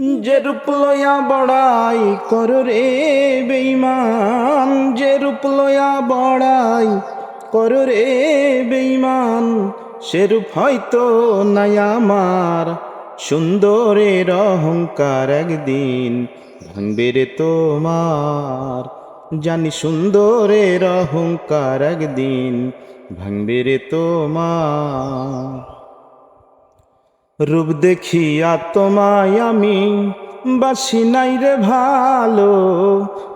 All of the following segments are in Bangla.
যে রূপ লয়া বড়াই কর রে বেইমান যে রূপ লয়া বড়াই কর রে বেইমান সে রূপ হয়তো নাই আমার। সুন্দরের অহংকার একদিন ভাঙবে রে তোমার। জানি সুন্দরের অহংকার একদিন ভাঙবে রে তোমার। রূপ দেখিয়া তোমায় আমি বাসি নাই রে ভালো।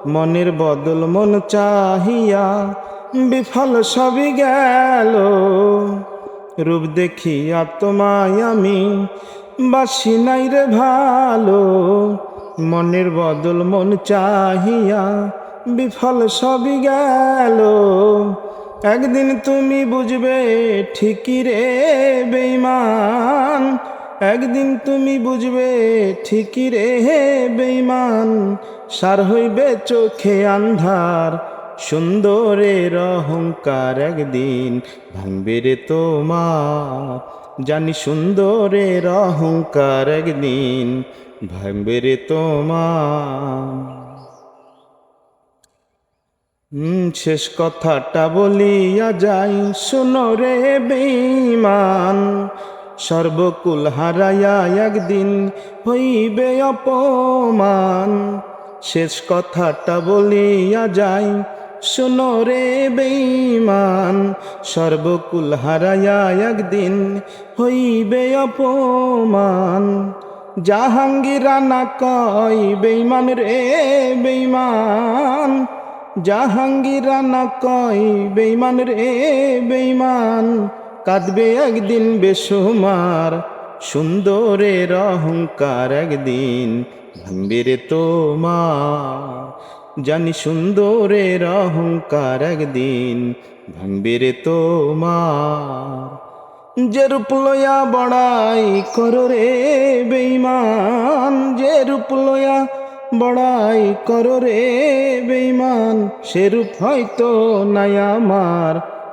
মনের বদল মন চাহিয়া বিফল সবই গেল। রূপ দেখিয়া তোমায় আমি বাসি নাই রে ভালো। মনের বদল মন চাহিয়া বিফল সবই গেল। একদিন তুমি বুঝবে ঠিকই রে বেইমান একদিন তুমি বুঝবে ঠিকই রে হে বেইমান সার হইবে চোখে আন্ধার সুন্দরের অহংকার একদিন ভাঙবে রে তোমার। জানি সুন্দরের অহংকার একদিন ভাঙবে রে তোমার। শেষ কথাটা বলিয়া যাই, শুনো রে বেঈমান। সর্বকুল হারাইয়া একদিন হইবে অপমান। শেষ কথাটা বলিয়া যাই, শুনো রে বেঈমান। সর্বকুল হারাইয়া একদিন হইবে অপমান। জাহাঙ্গীরা না কয়, বেঈমান রে বেঈমান। জাহাঙ্গীরা না কয় বেইমান রে বেইমান কাঁদবে একদিন বেসুমার সুন্দরের অহংকার একদিন ভাঙবে তোমার। জানি সুন্দরের অহংকার একদিন ভাঙবে রে তোমার। যে রূপ লয়া বড়াই কর রে বেইমান যে রূপ লয়া বড়াই কর রে বেইমান সে রূপ হয়তো নাই আমার।